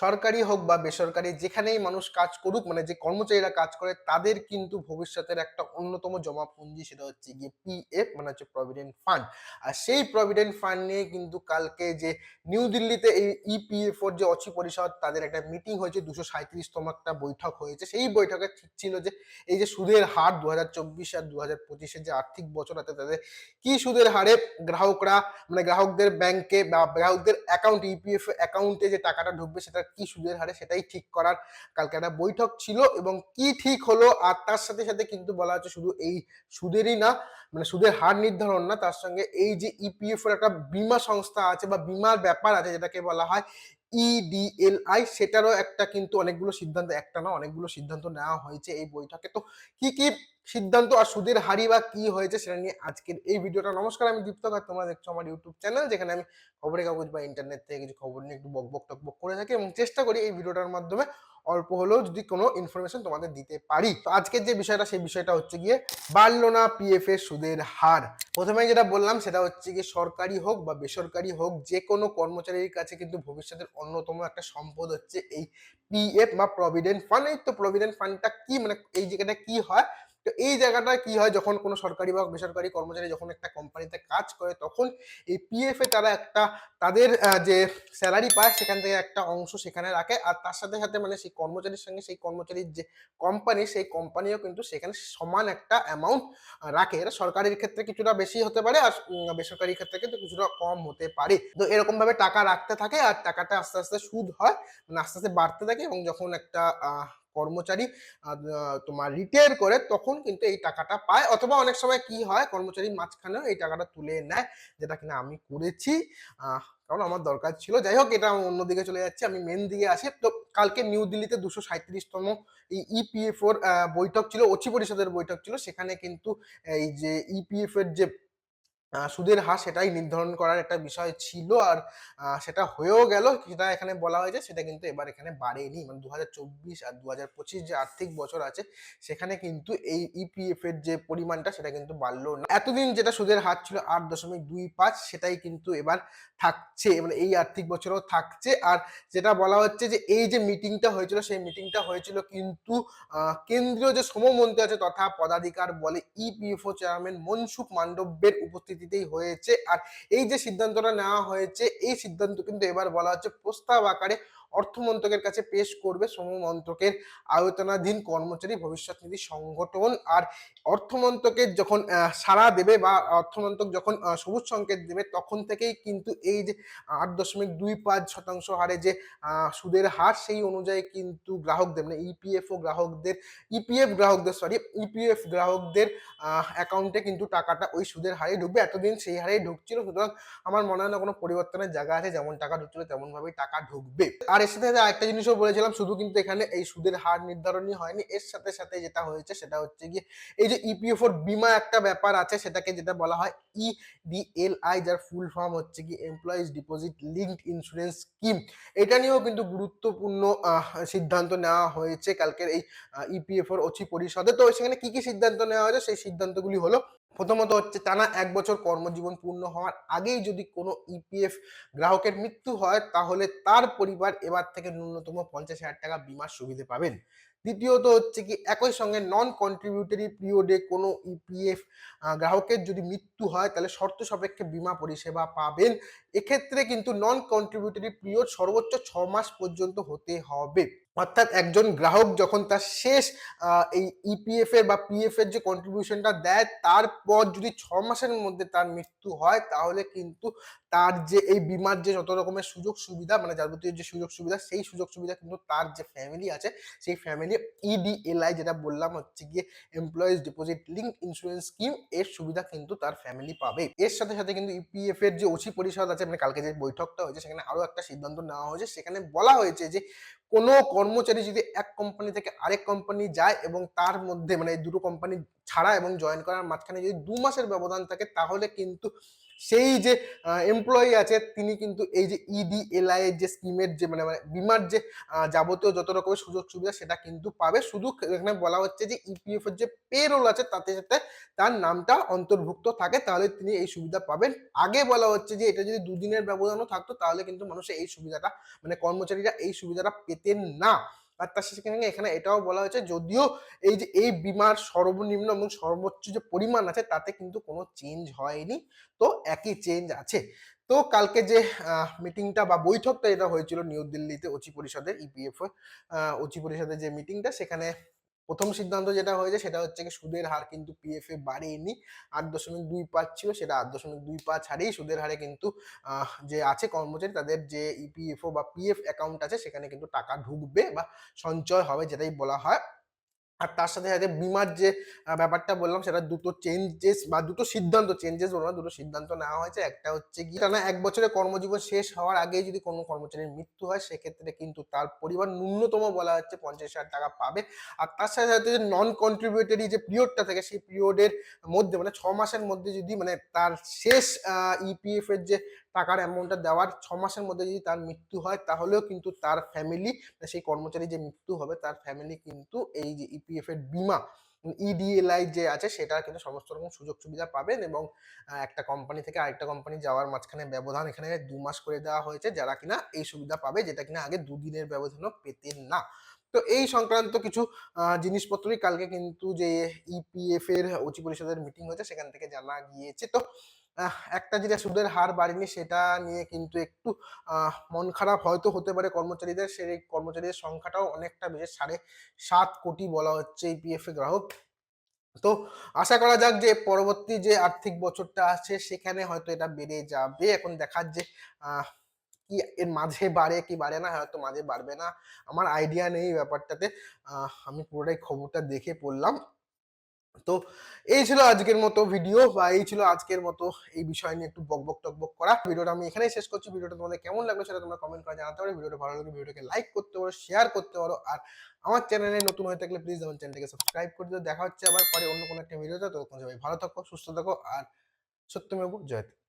সরকারি হোক বা বেসরকারি, যেখানেই মানুষ কাজ করুক মানে যে কর্মচারীরা কাজ করে, তাদের কিন্তু ভবিষ্যতের একটা অন্যতম জমা পুঁজি সেটা হচ্ছে গিয়ে পিএফ মানে হচ্ছে প্রভিডেন্ট ফান্ড আর সেই প্রভিডেন্ট ফান্ড নিয়ে কিন্তু কালকে যে নিউ দিল্লিতে এই ইপিএফ ওর যে অচি পরিষদ, তাদের একটা মিটিং হয়েছে, দুশো সাঁত্রিশতম একটা বৈঠক হয়েছে। সেই বৈঠকে ঠিক ছিল যে এই যে সুদের হার দু হাজার চব্বিশ আর দু হাজার পঁচিশের যে আর্থিক বছর আছে তাদের কি সুদের হারে গ্রাহকরা মানে গ্রাহকদের ব্যাংকে বা গ্রাহকদের অ্যাকাউন্ট ইপিএফ অ্যাকাউন্টে যে টাকাটা ঢুকবে, সেটা কি সুদের হারে সেটাই ঠিক করার কালকে একটা বৈঠক ছিল এবং কি ঠিক হলো আর তার সাথে সাথে কিন্তু বলা হচ্ছে শুধু এই সুদেরই না মানে সুদের হার নির্ধারণ না, তার সঙ্গে এই যে ইপিএফ এর একটা বিমা সংস্থা আছে বা বিমার ব্যাপার আছে যেটাকে বলা হয় ইডিএলআই সেটারও একটা কিন্তু অনেকগুলো সিদ্ধান্ত, একটা না অনেকগুলো সিদ্ধান্ত নেওয়া হয়েছে এই বৈঠকে তো কি কি সিদ্ধান্ত আর সুদের হারি বা কি হয়েছে সেটা নিয়ে আজকের এই ভিডিওটা। নমস্কার, আমি দীপ্ত আর তোমরা দেখছ আমার ইউটিউব চ্যানেল, যেখানে আমি খবরের কাগজ বা ইন্টারনেট থেকে কিছু খবর নিয়ে একটু বক বক টক বক করে থাকি এবং চেষ্টা করি এই ভিডিওটার মাধ্যমে অল্প হলেও যদি কোনো ইনফরমেশন তোমাদের দিতে পারি। তো আজকের যে বিষয়টা, সেই বিষয়টা হচ্ছে গিয়ে বাড়লো না পিএফ এর সুদের হার। প্রথমে যেটা বললাম, সেটা হচ্ছে গিয়ে সরকারি হোক বা বেসরকারি হোক যে কোনো কর্মচারীর কাছে কিন্তু ভবিষ্যতের অন্যতম একটা সম্পদ হচ্ছে এই পিএফ বা প্রভিডেন্ট ফান্ড এই তো প্রভিডেন্ট ফান্ডটা কি? মানে এই জায়গাটা কি হয়? তো এই জায়গাটা কি হয় যখন কোনো সরকারি বা বেসরকারি কর্মচারী যখন একটা কোম্পানিতে কাজ করে, তখন এই পিএফ এ তারা একটা তাদের যে স্যালারি পায় সেখান থেকে একটা অংশ সেখানে রাখে। আর তার সাথে সাথে মানে সেই কর্মচারীর সঙ্গে সেই কর্মচারীর যে কোম্পানি সেই কোম্পানিও কিন্তু সেখানে সমান একটা অ্যামাউন্ট রাখে। এটা সরকারের ক্ষেত্রে কিছুটা বেশি হতে পারে আর বেসরকারি ক্ষেত্রে কিন্তু কিছুটা কম হতে পারে। তো এরকম ভাবে টাকা রাখতে থাকে আর টাকাটা আস্তে আস্তে সুদ হয় মানে আস্তে আস্তে বাড়তে থাকে এবং যখন একটা কর্মচারী তোমার রিটায়ার করে তখন কিন্তু এই টাকাটা পায়। অথবা অনেক সময় কি হয় কর্মচারী মাঝখানেও এই টাকাটা তুলে নেয়, যেটা কিনা আমি করেছি। কারণ আমার দরকার ছিল। যাই হোক, এটা অন্যদিকে চলে যাচ্ছে। আমি মেন দিকে আসি তো কালকে নিউ দিল্লিতে দুশো সাঁত্রিশতম এই ইপিএফ ওর বৈঠক ছিল অচি পরিষদের বৈঠক ছিল। সেখানে কিন্তু এই যে ইপিএফ এর যে সুদের হার সেটাই নির্ধারণ করার একটা বিষয় ছিল আর সেটা হয়েও গেল। যেটা এখানে বলা হয়েছে, সেটা কিন্তু এবার এখানে বাড়েনি। মানে দু হাজার চব্বিশ আর দু হাজার পঁচিশ যে আর্থিক বছর আছে, সেখানে কিন্তু এই ইপিএফ এর যে পরিমাণটা, সেটা কিন্তু বাড়লো না। এতদিন যেটা সুদের হার ছিল আট দশমিক দুই পাঁচ, সেটাই কিন্তু এবার থাকছে মানে এই আর্থিক বছরও থাকছে। আর যেটা বলা হচ্ছে যে, এই যে মিটিংটা হয়েছিল, সেই মিটিংটা হয়েছিল কিন্তু কেন্দ্রীয় যে শ্রমমন্ত্রী আছে তথা পদাধিকার বলে ইপিএফও চেয়ারম্যান মনসুখ মান্ডব্যের উপস্থিতিতেই হয়েছে। আর এই যে সিদ্ধান্তটা নেওয়া হয়েছে, এই সিদ্ধান্ত কিন্তু এবার বলা হচ্ছে প্রস্তাব আকারে অর্থমন্ত্রকের কাছে পেশ করবে শ্রম মন্ত্রকের আয়তনাধীন কর্মচারী ভবিষ্যৎ নিধি সংগঠন। আর অর্থমন্ত্রকের যখন সাড়া দেবে বা অর্থমন্ত্রক যখন সবুজ সংকেত দেবে, তখন থেকেই কিন্তু এই যে আট দশমিক দুই পাঁচ শতাংশ হারে যে সুদের হার, সেই অনুযায়ী কিন্তু গ্রাহকদের মানে ইপিএফও গ্রাহকদের ইপিএফ গ্রাহকদের সরি ইপিএফ গ্রাহকদের অ্যাকাউন্টে কিন্তু টাকাটা ওই সুদের হারে ঢুকবে। এতদিন সেই হারেই ঢুকছিল। সুতরাং আমার মনে হয় না কোনো পরিবর্তনের জায়গা আছে। যেমন টাকা ঢুকছিল, তেমনভাবেই টাকা ঢুকবে। আর এর সাথে সাথে আরেকটা জিনিসও বলেছিলাম, শুধু কিন্তু এখানে এই সুদের হার নির্ধারণই হয়নি, এর সাথে সাথে যেটা হয়েছে সেটা হচ্ছে গিয়ে এই যে ইপিএফ ওর বিমা একটা ব্যাপার আছে, সেটাকে যেটা বলা হয় ইডিএলআই যার ফুল ফর্ম হচ্ছে কি employees deposit linked insurance scheme এটা নিয়েও কিন্তু গুরুত্বপূর্ণ সিদ্ধান্ত নেওয়া হয়েছে কালকের এই ইপিএফ ওর অচি পরিষদে। তো সেখানে কি কি সিদ্ধান্ত নেওয়া হয়েছে? সেই সিদ্ধান্তগুলি হলো প্রথমত হচ্ছে টানা এক বছর কর্মজীবন পূর্ণ হওয়ার আগেই যদি কোনো ইপিএফ গ্রাহকের মৃত্যু হয়, তাহলে তার পরিবার এবার থেকে ন্যূনতম পঞ্চাশ হাজার টাকা বিমার সুবিধে পাবেন। দ্বিতীয়ত হচ্ছে কি, একই সঙ্গে নন কন্ট্রিবিউটরি পিরিয়ডে কোনো ইপিএফ গ্রাহকের যদি মৃত্যু হয়, তাহলে শর্ত সাপেক্ষে বিমা পরিষেবা পাবেন। এক্ষেত্রে কিন্তু নন কন্ট্রিবিউটরি পিরিয়ড সর্বোচ্চ ছ মাস পর্যন্ত হতে হবে। অর্থাৎ একজন গ্রাহক যখন তার শেষ এই ইপিএফ এর বা পিএফ এর যে কন্ট্রিবিউশনটা দেয় তারপর যদি ছ মাসের মধ্যে তার মৃত্যু হয়, তাহলে কিন্তু তার যে এই বিমার যে যত রকমের সুযোগ সুবিধা মানে যাবতীয় যে সুযোগ সুবিধা, সেই সুযোগ সুবিধা কিন্তু তার যে ফ্যামিলি আছে, সেই ফ্যামিলি ইডিএলআই যেটা বললাম হচ্ছে গিয়ে employees deposit link insurance scheme এর সুবিধা কিন্তু তার ফ্যামিলি পাবে। এর সাথে সাথে কিন্তু ইপিএফ এর যে ওসি পরিষদ আছে মানে কালকে যে বৈঠকটা হয়েছে, সেখানে আরও একটা সিদ্ধান্ত নেওয়া হয়েছে। সেখানে বলা হয়েছে যে কোনো কর্মচারী যদি এক কোম্পানি থেকে আরেক কোম্পানি যায় এবং তার মধ্যে মানে দুটো কোম্পানি ছাড়া এবং জয়েন করার মাঝখানে যদি দু মাসের ব্যবধান থাকে, তাহলে কিন্তু সেই যে এমপ্লয়ি আছে, তিনি কিন্তু এই যে ইডিএলআই এর যে স্কিমের যে মানে মানে বিমার যে যাবতীয় যত রকমের সুযোগ সুবিধা সেটা কিন্তু পাবে। শুধু এখানে বলা হচ্ছে যে ইপিএফ এর যে পে রোল আছে, তাতে যাতে তার নামটা অন্তর্ভুক্ত থাকে, তাহলে তিনি এই সুবিধা পাবেন। আগে বলা হচ্ছে যে, এটা যদি দুদিনের ব্যবধানও থাকতো, তাহলে কিন্তু মানুষের এই সুবিধাটা মানে কর্মচারীরা এই সুবিধাটা পেতেন না। আর তার সাথে এখানে এটাও বলা হয়েছে, যদিও এই যে এই বিমার সর্বনিম্ন এবং সর্বোচ্চ যে পরিমাণ আছে, তাতে কিন্তু কোনো চেঞ্জ হয়নি। তো একই চেঞ্জ আছে। তো কালকে যে মিটিংটা বা বৈঠকটা এটা হয়েছিল নিউ দিল্লিতে ওচি পরিষদের ইপিএফ ওচি পরিষদের যে মিটিংটা সেখানে প্রথম সিদ্ধান্ত যেটা হয়েছে সেটা হচ্ছে কি সুদের হার কিন্তু পিএফএ বাড়েনি। আট দশমিক দুই পাঁচ ছিল, সেটা আট দশমিক দুই পাঁচ হারেই সুদের হারে কিন্তু যে আছে কর্মচারী তাদের যে ইপিএফও বা পিএফ অ্যাকাউন্ট আছে সেখানে কিন্তু টাকা ঢুকবে বা সঞ্চয় হবে যেটাই বলা হয়। আর তার সাথে সাথে বিমার যে ব্যাপারটা বললাম সেটা দুটো চেঞ্জেস বা দুটো সিদ্ধান্ত চেঞ্জেস বলব দুটো সিদ্ধান্ত নেওয়া হয়েছে। একটা হচ্ছে কি টানা এক বছরের কর্মজীবন শেষ হওয়ার আগেই যদি কোনো কর্মচারীর মৃত্যু হয়, সেক্ষেত্রে কিন্তু তার পরিবার ন্যূনতম বলা হচ্ছে পঞ্চাশ হাজার টাকা পাবে। আর তার সাথে সাথে যে নন কন্ট্রিবিউটারি যে পিরিয়ডটা থাকে, সেই পিরিয়ডের মধ্যে মানে ছ মাসের মধ্যে যদি মানে তার শেষ ইপিএফ এর যে টাকার অ্যামাউন্টটা দেওয়ার ছ মাসের মধ্যে যদি তার মৃত্যু হয়, তাহলেও কিন্তু তার ফ্যামিলি সেই কর্মচারী যে মৃত্যু হবে, তার ফ্যামিলি কিন্তু এই যে ইপিএফ এর বিমা ইডিএলআই যে আছে, সেটা কিন্তু সমস্ত রকম সুযোগ সুবিধা পাবেন এবং একটা কোম্পানি থেকে আরেকটা কোম্পানি যাওয়ার মাঝখানে ব্যবধান এখানে দু মাস করে দেওয়া হয়েছে, যারা কিনা এই সুবিধা পাবে, যেটা কিনা আগে দুদিনের ব্যবধানও পেতেন না। তো এই সংক্রান্ত কিছু জিনিসপত্রই কালকে কিন্তু যে ইপিএফ এর উচ্চ পরিষদের মিটিং হয়েছে, সেখান থেকে জানা গিয়েছে। তো একটা যেটা সুদের হার বাড়েনি সেটা নিয়ে কিন্তু একটু মন খারাপ হয়তো হতে পারে কর্মচারীদের। সেই কর্মচারীদের সংখ্যাটাও অনেকটা বেশি সাড়ে সাত কোটি বলা হচ্ছে ইপিএফ এ গ্রাহক। তো আশা করা যাক যে পরবর্তী যে আর্থিক বছরটা আছে সেখানে হয়তো এটা বেড়ে যাবে। এখন দেখার যে কি এর মাঝে বাড়ে কি বাড়ে না, হয়তো মাঝে বাড়বে না। আমার আইডিয়া নেই এই ব্যাপারটাতে। আমি পুরোটাই খবরটা দেখে পড়লাম। তো এই ছিল আজকের মতো ভিডিও বা এই ছিল আজকের মতো এই বিষয় নিয়ে একটু বক বকবক টকবক করা। ভিডিওটা আমি এখানেই শেষ করছি। ভিডিওটা তোমাদের কেমন লাগল সেটা তোমরা কমেন্ট করে জানাতে পারো। ভিডিওটা ভালো লাগলে ভিডিওটাকে লাইক করতে পারো শেয়ার করতে পারো। আর আমার চ্যানেলে নতুন হয়ে থাকলে প্লিজ আমার চ্যানেলটাকে সাবস্ক্রাইব করে দিও। দেখা হচ্ছে আবার পরে অন্য কোনো একটা ভিডিওতে তো। সবাই ভালো থাকো, সুস্থ থাকো। আর সত্যমেব জয়তে